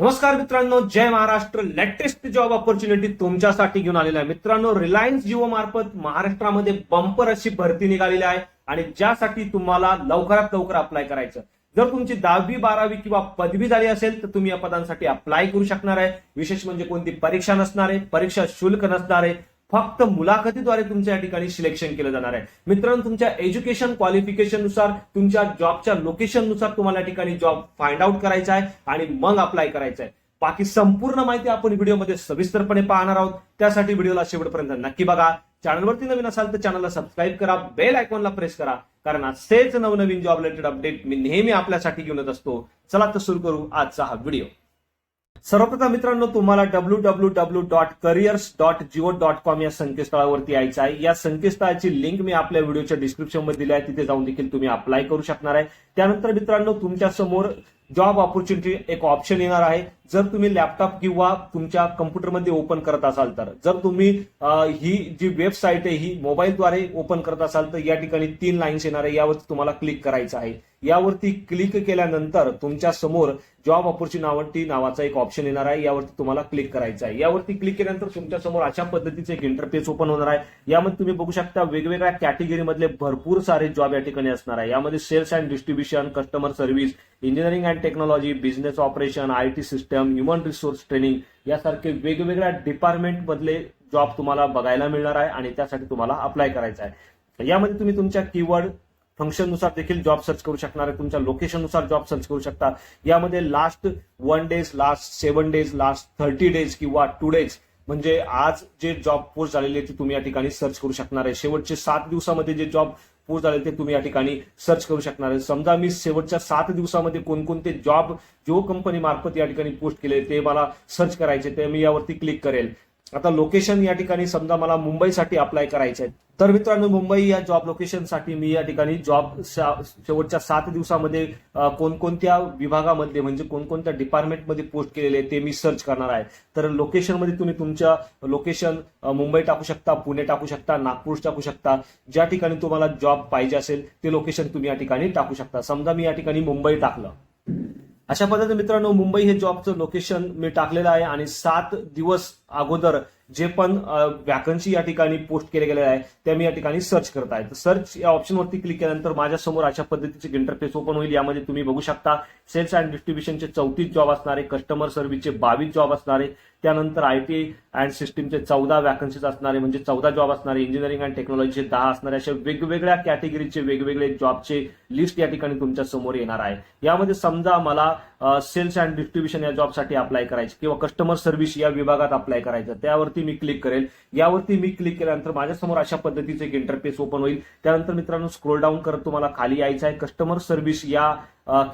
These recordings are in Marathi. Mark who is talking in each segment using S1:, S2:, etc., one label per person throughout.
S1: नमस्कार मित्रांनो जय महाराष्ट्र. लेटेस्ट जॉब ऑपॉर्च्युनिटी तुमच्यासाठी घेऊन आलेला आहे. मित्रांनो रिलायन्स जिओ मार्फत महाराष्ट्रामध्ये बंपर अशी भरती निघालेली आहे आणि ज्यासाठी तुम्हाला लवकरात लवकर अप्लाय करायचं. जर तुमची दहावी बारावी किंवा पदवी झाली असेल तर तुम्ही या पदांसाठी अप्लाय करू शकणार आहे. विशेष म्हणजे कोणती परीक्षा नसणार आहे परीक्षा शुल्क नसणार आहे फक्त मुलाखतीद्वारे तुमच्या या ठिकाणी सिलेक्शन केलं जाणार आहे. मित्रांनो तुमच्या एज्युकेशन क्वालिफिकेशननुसार तुमच्या जॉबच्या लोकेशननुसार तुम्हाला या ठिकाणी जॉब फाइंड आउट करायचा आहे आणि मग अप्लाय करायचा आहे. बाकी संपूर्ण माहिती आपण व्हिडिओमध्ये सविस्तरपणे पाहणार आहोत. त्यासाठी व्हिडिओला शेवटपर्यंत नक्की बघा. चॅनलवरती नवीन असाल तर चॅनलला सबस्क्राईब करा. बेल आयकॉनला प्रेस करा. कारण असेच नवनवीन जॉब रिलेटेड अपडेट मी नेहमी आपल्यासाठी घेऊन येत असतो. चला तर सुरू करू आजचा हा व्हिडिओ. सर्वप्रथम मित्रांनो तुम्हाला W W W dot careers dot Jio dot com या संकेतस्थळावरती यायचं आहे. या संकेतस्थळाची लिंक मी आपल्या व्हिडिओच्या डिस्क्रिप्शनमध्ये दिली आहे. तिथे जाऊन देखील तुम्ही अप्लाय करू शकणार आहे. त्यानंतर मित्रांनो तुमच्यासमोर जॉब ऑपॉर्च्युनिटी एक ऑप्शन येणार आहे. जर तुम्ही लॅपटॉप किंवा तुमच्या कम्प्युटरमध्ये ओपन करत असाल तर जर तुम्ही ही जी वेबसाईट आहे ही मोबाईलद्वारे ओपन करत असाल तर या ठिकाणी तीन लाईन्स येणार आहे. यावरती तुम्हाला क्लिक करायचं आहे. यावरती क्लिक केल्यानंतर तुमच्यासमोर जॉब ऑपॉर्च्युनिटी नावाचा एक ऑप्शन येणार आहे. यावरती तुम्हाला क्लिक करायचं आहे. यावरती क्लिक केल्यानंतर तुमच्यासमोर अशा पद्धतीचे एक इंटरफेस ओपन होणार आहे. यामध्ये तुम्ही बघू शकता वेगवेगळ्या कॅटेगरीमधले भरपूर सारे जॉब या ठिकाणी असणार आहे. यामध्ये sales and distribution customer service engineering and technology business operation I T system human resource training यासारखे वेगवेगळ्या डिपार्टमेंटमधले जॉब तुम्हाला बघायला मिळणार आहे आणि त्यासाठी तुम्हाला अप्लाय करायचा आहे. यामध्ये तुम्ही तुमच्या कीवर्ड फंक्शननुसार देखील जॉब सर्च करू शकणार आहे. तुमच्या लोकेशननुसार जॉब सर्च करू शकता. यामध्ये last one days last seven days last thirty days किंवा टू डेज म्हणजे आज जे जॉब पोस्ट झालेले आहे ते तुम्ही या ठिकाणी सर्च करू शकणार आहे. शेवटचे सात दिवसामध्ये जे जॉब पोस्ट झाले ते तुम्ही या ठिकाणी सर्च करू शकणार आहे. समजा मी शेवटच्या सात दिवसामध्ये कोणकोणते जॉब जो कंपनी मार्फत या ठिकाणी पोस्ट केले ते मला सर्च करायचे ते मी यावरती क्लिक करेल. आता लोकेशन या ठिकाणी समजा मला मुंबईसाठी अप्लाय करायचे आहे तर मित्रांनो मुंबई या जॉब लोकेशनसाठी मी या ठिकाणी जॉब शेवटच्या सात दिवसामध्ये कोणकोणत्या विभागामध्ये म्हणजे कोणकोणत्या डिपार्टमेंटमध्ये पोस्ट केलेले आहे ते मी सर्च करणार आहे. तर लोकेशनमध्ये तुम्ही तुमच्या लोकेशन मुंबई टाकू शकता पुणे टाकू शकता नागपूर टाकू शकता. ज्या ठिकाणी तुम्हाला जॉब पाहिजे असेल ते लोकेशन तुम्ही या ठिकाणी टाकू शकता. समजा मी या ठिकाणी मुंबई टाकलं. अशा पद्धतीने मित्रांनो मुंबई हे जॉबचं लोकेशन मी टाकलेलं आहे आणि सात दिवस अगोदर जे पण वॅकन्सी या ठिकाणी पोस्ट केले गेले आहे त्या मी या ठिकाणी सर्च करत आहे. तर सर्च या ऑप्शनवरती क्लिक केल्यानंतर माझ्यासमोर अशा पद्धतीचे इंटरफेस ओपन होईल. यामध्ये तुम्ही बघू शकता सेल्स अँड डिस्ट्रीब्युशनचे चौतीस जॉब असणारे कस्टमर सर्व्हिसचे बावीस जॉब असणारे त्यानंतर आय टी अँड सिस्टीमचे चौदा वॅकन्सीज असणारे म्हणजे चौदा जॉब असणारे इंजिनिअरिंग अँड टेक्नॉलॉजीचे दहा असणारे अशा वेगवेगळ्या कॅटेगरीचे वेगवेगळे जॉबचे लिस्ट या ठिकाणी तुमच्यासमोर येणार आहे. यामध्ये समजा मला सेल्स अँड डिस्ट्रीब्युशन या जॉबसाठी अप्लाय करायचं किंवा कस्टमर सर्व्हिस या विभागात अप्लाय करायचं. त्यावरती मी क्लिक करेल. यावरती मी क्लिक केल्यानंतर माझ्यासमोर अशा पद्धतीचे एक इंटरफेस ओपन होईल. त्यानंतर मित्रांनो स्क्रोल डाऊन करत तुम्हाला खाली यायचं आहे. कस्टमर सर्व्हिस या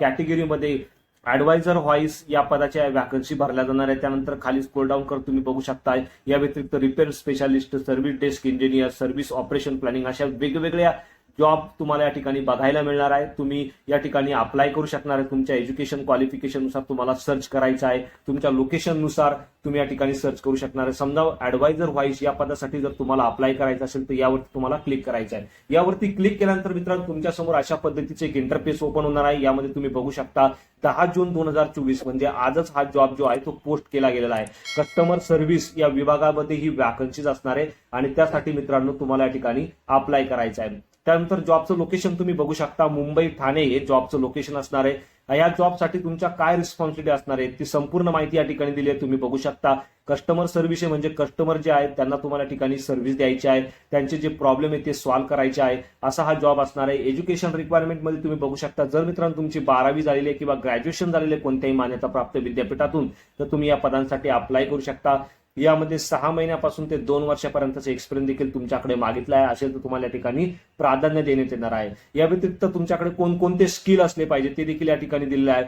S1: कॅटेगरीमध्ये ऍडवायझर व्हॉइस या पदाच्या वॅकन्सी भरल्या जाणार आहे त्यानंतर खाली स्क्रोल डाऊन करत तुम्ही बघू शकता या व्यतिरिक्त repair specialist service desk engineer service operation planning अशा वेगवेगळ्या जॉब तुम्हाला या ठिकाणी बघायला मिळणार आहे. तुम्ही या ठिकाणी अप्लाय करू शकणार आहे. तुमच्या एज्युकेशन क्वालिफिकेशननुसार तुम्हाला सर्च करायचं आहे. तुमच्या लोकेशननुसार तुम्ही या ठिकाणी सर्च करू शकणार आहे. समजा ऍडवायझर व्हाईस या पदासाठी जर तुम्हाला अप्लाय करायचं असेल तर यावरती तुम्हाला क्लिक करायचं आहे. यावरती क्लिक केल्यानंतर मित्रांनो तुमच्यासमोर अशा पद्धतीचे एक इंटरफेस ओपन होणार आहे. यामध्ये तुम्ही बघू शकता दहा जून दोन हजार चोवीस म्हणजे आजच हा जॉब जो आहे तो पोस्ट केला गेलेला आहे. कस्टमर सर्व्हिस या विभागामध्ये ही वॅकन्सीज असणार आहे. आणि त्यासाठी मित्रांनो तुम्हाला या ठिकाणी अप्लाय करायचं आहे. त्यानंतर जॉबचं लोकेशन तुम्ही बघू शकता. मुंबई ठाणे हे जॉबचं लोकेशन असणार आहे. या जॉबसाठी तुमच्या काय रिस्पॉन्सिबिलिटी असणार आहे ती संपूर्ण माहिती या ठिकाणी दिली आहे तुम्ही बघू शकता. कस्टमर सर्व्हिस आहे म्हणजे कस्टमर जे आहेत त्यांना तुम्हाला ठिकाणी सर्व्हिस द्यायची आहे. त्यांचे जे प्रॉब्लेम आहे ते सॉल्व्ह करायचे आहे. असा हा जॉब असणार आहे. एज्युकेशन रिक्वायरमेंटमध्ये तुम्ही बघू शकता जर मित्रांनो तुमची बारावी झालेली आहे किंवा ग्रॅज्युएशन झालेले आहे कोणत्याही मान्यता प्राप्त विद्यापीठातून तर तुम्ही या पदांसाठी अप्लाय करू शकता. यामध्ये सहा महिन्यापासून ते दोन वर्षापर्यंतचा एक्सपिरियन्स देखील तुमच्याकडे मागितला आहे असेल तर तुम्हाला या ठिकाणी प्राधान्य देण्यात येणार आहे. या व्यतिरिक्त तुमच्याकडे कोणकोणते स्किल असले पाहिजे ते देखील या ठिकाणी दिलेले आहे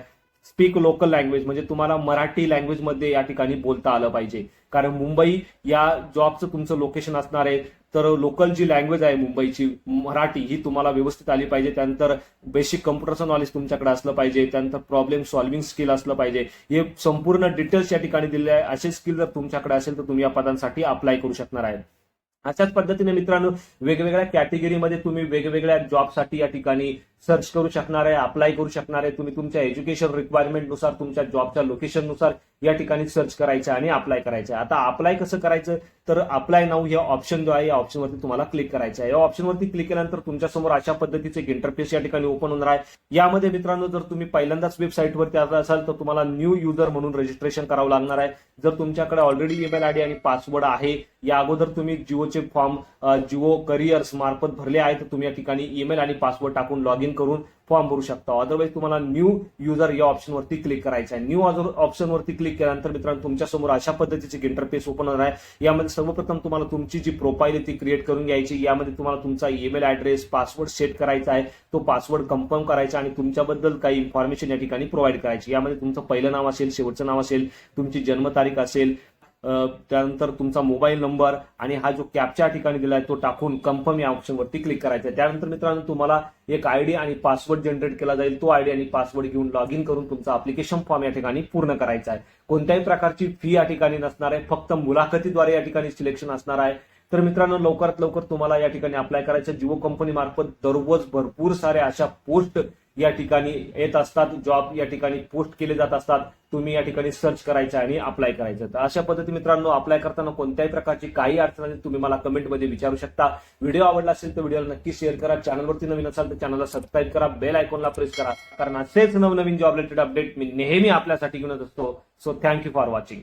S1: स्पीक लोकल लँग्वेज म्हणजे तुम्हाला मराठी लँग्वेजमध्ये या ठिकाणी बोलता आलं पाहिजे. कारण मुंबई या जॉबचं तुमचं लोकेशन असणार आहे तर लोकल जी लँग्वेज आहे मुंबईची मराठी ही तुम्हाला व्यवस्थित आली पाहिजे. त्यानंतर बेसिक कम्प्युटरचं नॉलेज तुमच्याकडे असलं पाहिजे. त्यानंतर प्रॉब्लेम सॉल्व्हिंग स्किल असलं पाहिजे. हे संपूर्ण डिटेल्स या ठिकाणी दिले आहे. असे स्किल जर तुमच्याकडे असेल तर तुम्ही या पदांसाठी अप्लाय करू शकणार आहे अशाच पद्धतीने मित्रांनो वेगवेगळ्या कॅटेगरीमध्ये तुम्ही वेगवेगळ्या जॉबसाठी या ठिकाणी सर्च करू शकणार आहे अप्लाय करू शकणार आहे तुम्ही तुमच्या एज्युकेशन रिक्वायरमेंटनुसार तुमच्या जॉबच्या लोकेशननुसार या ठिकाणी सर्च करायचं आणि अप्लाय करायचं. आहे आता अप्लाय कसं करायचं? तर अप्लाय नाऊ या ऑप्शन जो आहे या ऑप्शनवरती तुम्हाला क्लिक करायचं आहे. या ऑप्शनवरती क्लिक केल्यानंतर तुमच्यासमोर अशा पद्धतीचे एक इंटरफेस या ठिकाणी ओपन होणार आहे. यामध्ये मित्रांनो जर तुम्ही पहिल्यांदाच वेबसाईटवरती आला असाल तर तुम्हाला न्यू युजर म्हणून रजिस्ट्रेशन करावं लागणार आहे. जर तुमच्याकडे ऑलरेडी ईमेल आयडी आणि पासवर्ड आहे या अगोदर तुम्ही जिओचे फॉर्म जिओ करिअर्स मार्फत भरले आहे तर तुम्ही या ठिकाणी ईमेल आणि पासवर्ड टाकून लॉग इन करून फॉर्म भरू शकता. अदरवाईज तुम्हाला न्यू युजर या ऑप्शनवरती क्लिक करायचं आहे. न्यू ऑप्शनवरती क्लिक केल्यानंतर मित्रांनो तुमच्यासमोर अशा पद्धतीचे इंटरफेस ओपन होणार आहे. यामध्ये सर्वप्रथम तुम्हाला तुमची जी प्रोफाईल आहे ती क्रिएट करून घ्यायची यामध्ये तुम्हाला तुमचा ईमेल ऍड्रेस पासवर्ड सेट करायचा आहे. तो पासवर्ड कन्फर्म करायचा आणि तुमच्याबद्दल काही इन्फॉर्मेशन या ठिकाणी प्रोव्हाइड करायची यामध्ये तुमचं पहिलं नाव असेल शेवटचं नाव असेल तुमची जन्मतारीख असेल त्यानंतर तुमचा मोबाईल नंबर आणि हा जो कॅपच्या ठिकाणी दिलाय तो टाकून कन्फर्म या ऑप्शनवरती क्लिक करायचा आहे त्यानंतर मित्रांनो तुम्हाला एक आयडी आणि पासवर्ड जनरेट केला जाईल. तो आयडी आणि पासवर्ड घेऊन लॉग इन करून तुमचा अप्लिकेशन फॉर्म या ठिकाणी पूर्ण करायचा आहे. कोणत्याही प्रकारची फी या ठिकाणी नसणार आहे. फक्त मुलाखतीद्वारे या ठिकाणी सिलेक्शन असणार आहे. तर मित्रांनो लवकरात लवकर तुम्हाला या ठिकाणी अप्लाय करायचं. जिओ कंपनी मार्फत दररोज भरपूर साऱ्या अशा पोस्ट या ठिकाणी येत असतात जॉब या ठिकाणी पोस्ट केले जात असतात तुम्ही या ठिकाणी सर्च करायचं आणि अप्लाय करायचं. तर अशा पद्धती मित्रांनो अप्लाय करताना कोणत्याही प्रकारची काही अडचण असेल तुम्ही मला कमेंटमध्ये विचारू शकता. व्हिडिओ आवडला असेल तर व्हिडिओला नक्की शेअर करा. चॅनलवरती नवीन असाल तर चॅनलला सबस्क्राईब करा. बेल आयकॉनला प्रेस करा. कारण असेच नवनवीन जॉब रिलेटेड अपडेट मी नेहमी आपल्यासाठी घेऊन असतो. So thank you for watching